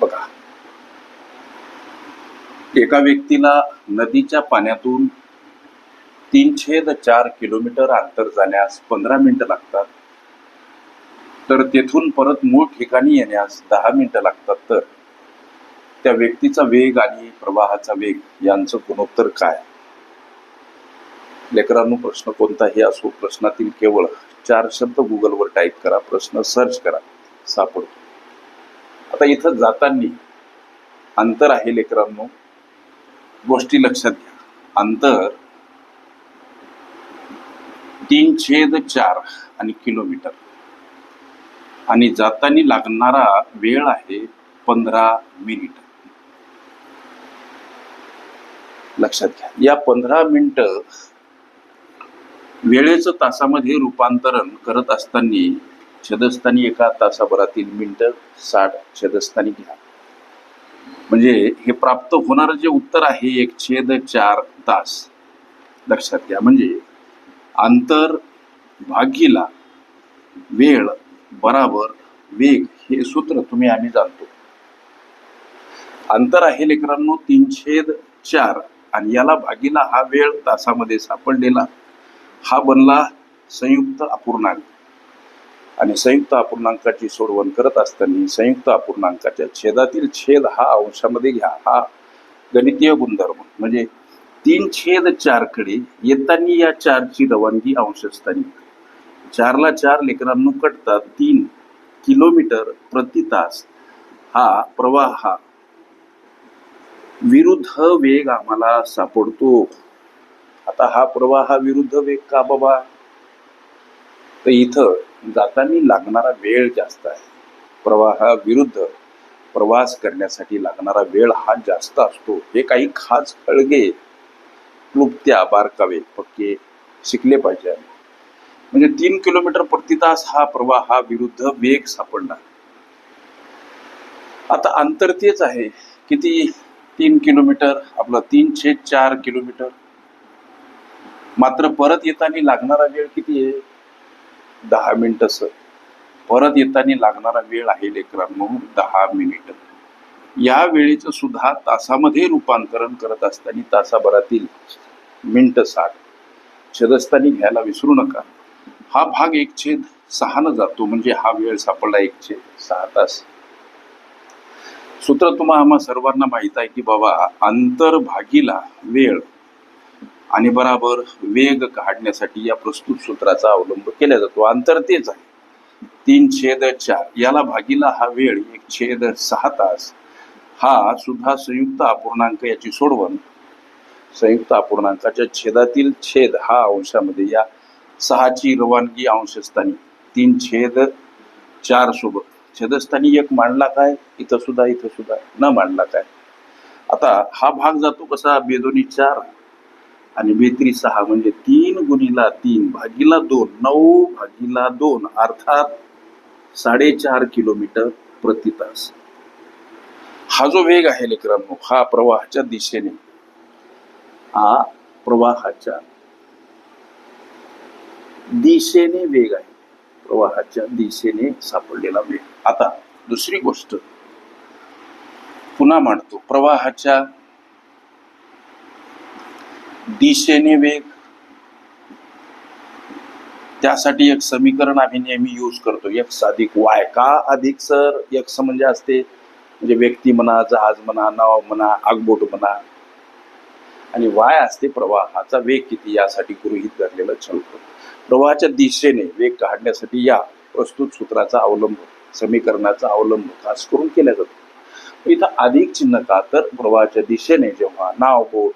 बघा. एका व्यक्तीला नदीच्या पाण्यातून तीन छेद चार किलोमीटर अंतर जाण्यास पंधरा मिनिटं लागतात. तर तेथून परत मूळ ठिकाणी येण्यास दहा मिनिटं लागतात तर. त्या व्यक्तीचा वेग आणि प्रवाहाचा वेग यांचं गुणोत्तर काय? लेकरांनो प्रश्न कोणताही असो प्रश्नातील केवळ चार शब्द गुगलवर टाईप करा प्रश्न सर्च करा सापडतो. आता इथं जाताना अंतर आहे लेकरांनो. गोष्टी लक्षात घ्या. अंतर तीन छेद चार आणि किलोमीटर. आणि जाताना लागणारा वेळ आहे पंधरा मिनिट. लक्षात घ्या. या पंधरा मिनिट वेळेचं तासामध्ये रूपांतरण करत असताना छेदस्थानी एका तासाभरातील मिनटं साठ छेदस्थानी घ्या. म्हणजे हे प्राप्त होणारं जे उत्तर आहे एक छेद चार तास. लक्षात घ्या. म्हणजे अंतर भागीला वेळ बराबर वेग हे सूत्र तुम्ही आम्ही जाणतो. अंतर आहे लेकरांनो तीन छेद चार आणि याला भागीला हा वेळ तासामध्ये सापडलेला. हा बनला संयुक्त अपूर्णांक. आणि संयुक्त अपूर्णांकाची सोडवण करत असताना संयुक्त अपूर्णांकाच्या छेदातील छेद हा अंशामध्ये घ्या. हा गणितीय गुणधर्म. म्हणजे तीन छेद चारकडे येताना या चारची रवानगी अंशस्थानी. चारला चार लेकरांनो कटतात. तीन किलोमीटर प्रति तास. हा प्रवाह हा विरुद्ध वेग आम्हाला सापडतो. आता हा प्रवाह विरुद्ध वेग का बाबा? तर इथं जाताना लागणारा वेळ जास्त आहे. प्रवाहा विरुद्ध प्रवास करण्यासाठी लागणारा वेळ हा जास्त असतो. हे काही खास खळगे क्लुप्त्या बारकावे पक्के शिकले पाहिजे म्हणजे तीन किलोमीटर प्रति तास हा प्रवाह हा विरुद्ध वेग सापडणार. आता अंतर तेच आहे किती तीन किलोमीटर आपलं तीन छेद चार किलोमीटर. मात्र परत येताना लागणारा वेळ किती आहे? दहा मिनिट सर. परत येताना लागणारा वेळ आहे लेकरांनो दहा मिनिट. या वेळेचं सुद्धा तासामध्ये रूपांतरण करत असताना तासाभरातील मिनिट साठ. छेदस्थानी घ्यायला विसरू नका. हा भाग एक छेद सहानं जातो म्हणजे हा वेळ सापडला एक छेद सहा तास. सूत्र तुम्हा आम्हा सर्वांना माहीत आहे की बाबा अंतर भागीला वेळ आणि बराबर वेग काढण्यासाठी या प्रस्तुत सूत्राचा अवलंब केला जातो. अंतर तेच आहे. तीन छेद चार. याला भागीला हा वेळ एक छेद सहा तास. हा सुद्धा संयुक्त अपूर्णांक याची सोडवण. संयुक्त अपूर्णांकाच्या छेदातील छेद हा अंशामध्ये या सहाची रवानगी अंशस्थानी. तीन छेद चार सोबत. छेदस्थानी एक मांडला काय? इथं सुद्धा इथं सुद्धा. न मांडला काय? आता हा भाग जातो कसा? बेदोनी चार. आणि बेत्री सहा म्हणजे तीन गुणीला तीन भागीला दोन नऊ भागीला दोन अर्थात साडेचार किलोमीटर प्रति तास. हा जो वेग आहे लेकरांनो हा प्रवाहाच्या दिशेने हा प्रवाहाच्या दिशेने वेग आहे. प्रवाहाच्या दिशेने सापडलेला वेग. आता दुसरी गोष्ट पुन्हा मांडतो. प्रवाहाच्या दिशेने वेग. त्यासाठी एक समीकरण आम्ही नेहमी यूज करतो. एक्स अधिक वाय का अधिक सर? एक्स म्हणजे असते म्हणजे व्यक्ती म्हणा जहाज म्हणा नाव म्हणा आगबोट म्हणा. आणि वाय असते प्रवाहाचा वेग किती यासाठी गृहित धरलेलं चलतो प्रवाहाच्या दिशेने वेग काढण्यासाठी या प्रस्तुत सूत्राचा अवलंब समीकरणाचा अवलंब खास करून केला जातो. इथं अधिक चिन्ह का? तर प्रवाहाच्या दिशेने जेव्हा नाव बोट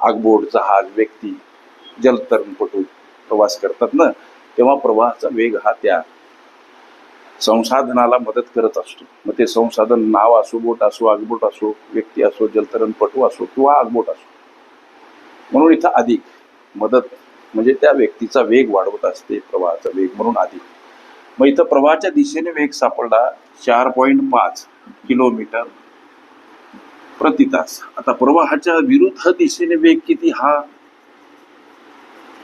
आगबोट जहाज व्यक्ती जलतरणपटू प्रवास करतात ना तेव्हा प्रवाहाचा वेग हा त्या संसाधनाला मदत करत असतो. मग ते संसाधन नाव असो बोट असो आगबोट असो व्यक्ती असो जलतरणपटू असो किंवा आगबोट असो. म्हणून इथं अधिक मदत म्हणजे त्या व्यक्तीचा वेग वाढवत असते प्रवाहाचा वेग म्हणून अधिक. मग इथं प्रवाहाच्या दिशेने वेग सापडला चार पॉईंट पाच किलोमीटर प्रति तास. आता प्रवाहाच्या विरुद्ध दिशेने वेग किती हा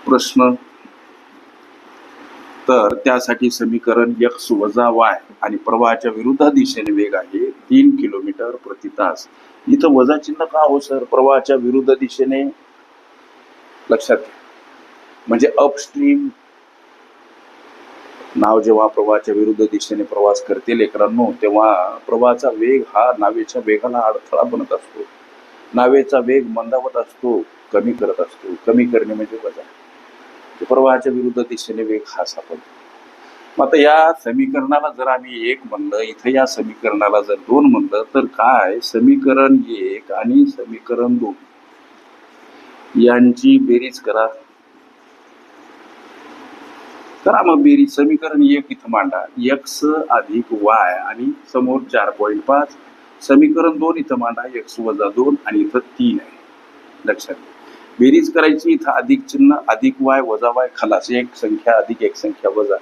प्रश्न. तर त्यासाठी समीकरण यक्स वजा वाय आणि प्रवाहाच्या विरुद्ध दिशेने वेग आहे तीन किलोमीटर प्रति तास. इथं वजा चिन्ह का हो सर? प्रवाहाच्या विरुद्ध दिशेने? लक्षात घ्या. म्हणजे अपस्ट्रीम नाव जेव्हा प्रवाहाच्या विरुद्ध दिशेने प्रवास करते लेकरांनो तेव्हा प्रवाहाचा वेग हा नावेच्या वेगाला अडथळा बनत असतो. नावेचा वेग मंदावत असतो कमी करत असतो. कमी करणे म्हणजे वजा. ते प्रवाहाच्या विरुद्ध दिशेने वेग हा सापडतो. मग आता या समीकरणाला जर आम्ही एक म्हणलं इथं या समीकरणाला जर दोन म्हणलं तर काय? समीकरण एक आणि समीकरण दोन. यांची बेरीज करा. करा मग बेरीज समीकरण एक इथं मांडा. एक्स अधिक वाय आणि समोर चार पॉईंट पाच. समीकरण दोन इथं मांडा. एक्स वजा दोन आणि इथं तीन आहे. लक्षात बेरीज करायची इथं अधिक चिन्ह अधिक वाय वजा वाय खलास. एक संख्या अधिक एक संख्या वजा.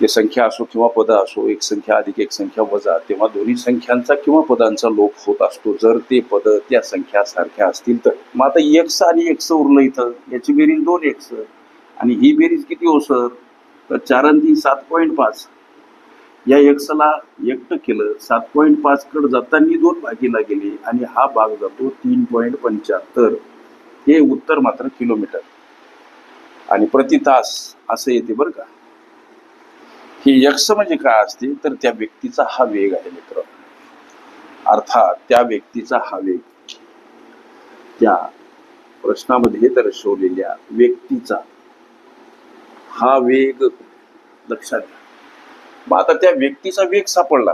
ते संख्या असो किंवा पद असो एक संख्या अधिक एक संख्या वजा. तेव्हा दोन्ही संख्यांचा किंवा पदांचा लोप होत असतो. जर ते पद त्या संख्या सारख्या असतील तर. मग आता एक्स आणि एक्स उरलं इथं. याची बेरीज दोन एक्स आणि ही बेरीज किती हो सर तर चार आणि तीन सात पॉईंट पाच. या एक्सला एकटं केलं सात पॉईंट पाचकडं जातानी जाताना दोन भागीला गेले आणि हा भाग जातो तीन पॉईंट पंच्याहत्तर. हे उत्तर मात्र किलोमीटर. आणि प्रति तास असं येते बरं का. हे यक्ष म्हणजे काय असते? तर त्या व्यक्तीचा हा वेग आहे मित्र. अर्थात त्या व्यक्तीचा हा वेग. त्या प्रश्नामध्ये दर्शवलेल्या व्यक्तीचा हा वेग लक्षात घ्या. मग आता त्या व्यक्तीचा वेग सापडला.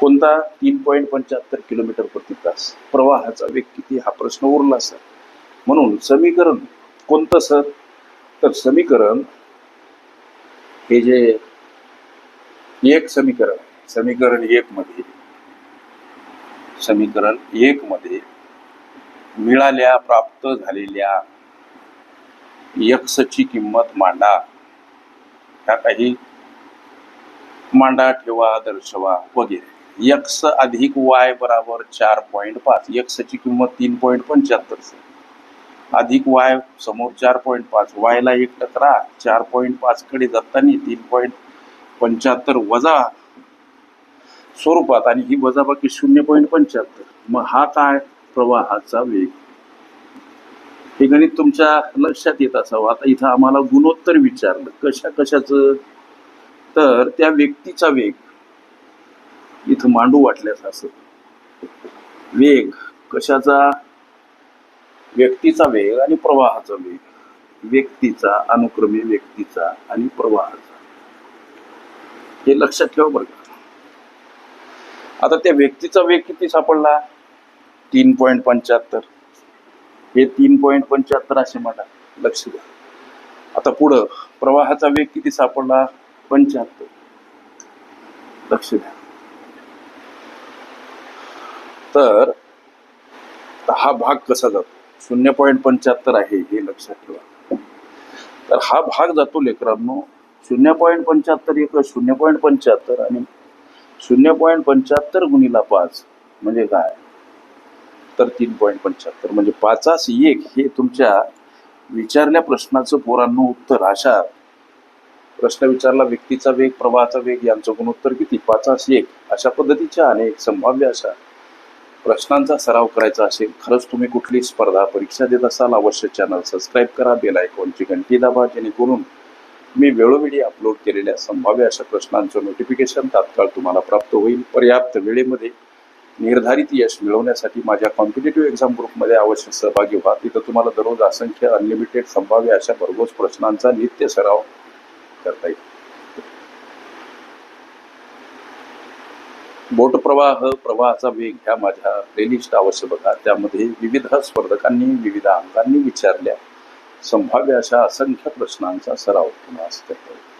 कोणता? तीन पॉईंट पंच्याहत्तर किलोमीटर प्रति तास. प्रवाहाचा वेग किती? हा प्रश्न उरला सर. म्हणून समीकरण कोणतं सर? तर समीकरण हे जे एक समीकरण समीकरण एक मध्ये समीकरण एक मध्ये मिळाल्या प्राप्त झालेल्या यक्सची किंमत मांडा. ह्या काही मांडा ठेवा दर्शवा वगैरे. यक्ष अधिक वाय बराबर चार पॉईंट पाच. यक्षची किंमत तीन पॉईंट पंच्याहत्तर अधिक वाय समोर चार पॉईंट पाच. वायला एक टकरा. चार पॉईंट पाच कडे जाताना तीन पॉईंट पंच्याहत्तर वजा स्वरूपात. आणि ही वजाबाकी शून्य पॉईंट पंच्याहत्तर. मग हा काय? प्रवाहाचा वेग. हे गणित तुमच्या लक्षात येत असावं. आता इथं आम्हाला गुणोत्तर विचारलं. कशा कशाचं? तर त्या व्यक्तीचा वेग. इथं मांडू वाटल्यास असं. वेग. कशाचा? व्यक्तीचा वेग आणि प्रवाहाचा वेग. व्यक्तीचा अनुक्रमे व्यक्तीचा आणि प्रवाहाचा. हे लक्षात ठेवा बरं का. आता त्या व्यक्तीचा वेग किती सापडला? तीन पॉईंट पंच्याहत्तर. हे तीन पॉईंट पंच्याहत्तर असे म्हणा लक्ष द्या. आता पुढं प्रवाहाचा वेग किती सापडला? पंच्याहत्तर. लक्ष द्या. तर हा भाग कसा जातो? शून्य पॉईंट पंच्याहत्तर आहे हे लक्षात ठेवा. तर हा भाग जातो लेकरांनो शून्य पॉईंट पंच्याहत्तर एक शून्य पॉईंट पंच्याहत्तर आणि शून्य पॉईंट पंच्याहत्तर गुणिला पाच म्हणजे काय? तर तीन पॉईंट पंच्याहत्तर. म्हणजे पाचास एक हे तुमच्या विचारल्या प्रश्नाचं पोरांनो उत्तर. अशा प्रश्न विचारला व्यक्तीचा वेग प्रवाहाचा वेग यांचं गुणोत्तर किती? पाचास एक. अशा पद्धतीच्या अनेक संभाव्य अशा प्रश्नांचा सराव करायचा असेल खरंच तुम्ही कुठली स्पर्धा परीक्षा देत असाल अवश्य चॅनल सबस्क्राईब करा बेल आयकॉनची घंटी दाबा जेणेकरून मी वेळोवेळी अपलोड केलेल्या संभाव्य अशा प्रश्नांचं नोटिफिकेशन तात्काळ तुम्हाला प्राप्त होईल. पर्याप्त वेळेमध्ये निर्धारित यश मिळवण्यासाठी माझ्या कॉम्पिटेटिव्ह एक्झाम ग्रुपमध्ये अवश्य सहभागी व्हा. तिथं तुम्हाला दररोज असंख्य अनलिमिटेड संभाव्य अशा भरघोस प्रश्नांचा नित्य सराव करता येईल. बोट प्रवाह प्रवाहाचा वेग ह्या माझ्या प्लेलिस्ट अवश्य बघा. त्यामध्ये विविध स्पर्धकांनी विविध अंगांनी विचारल्या. संभाव्य अशा असंख्य प्रश्नांचा सराव तुम्हाला करता येईल.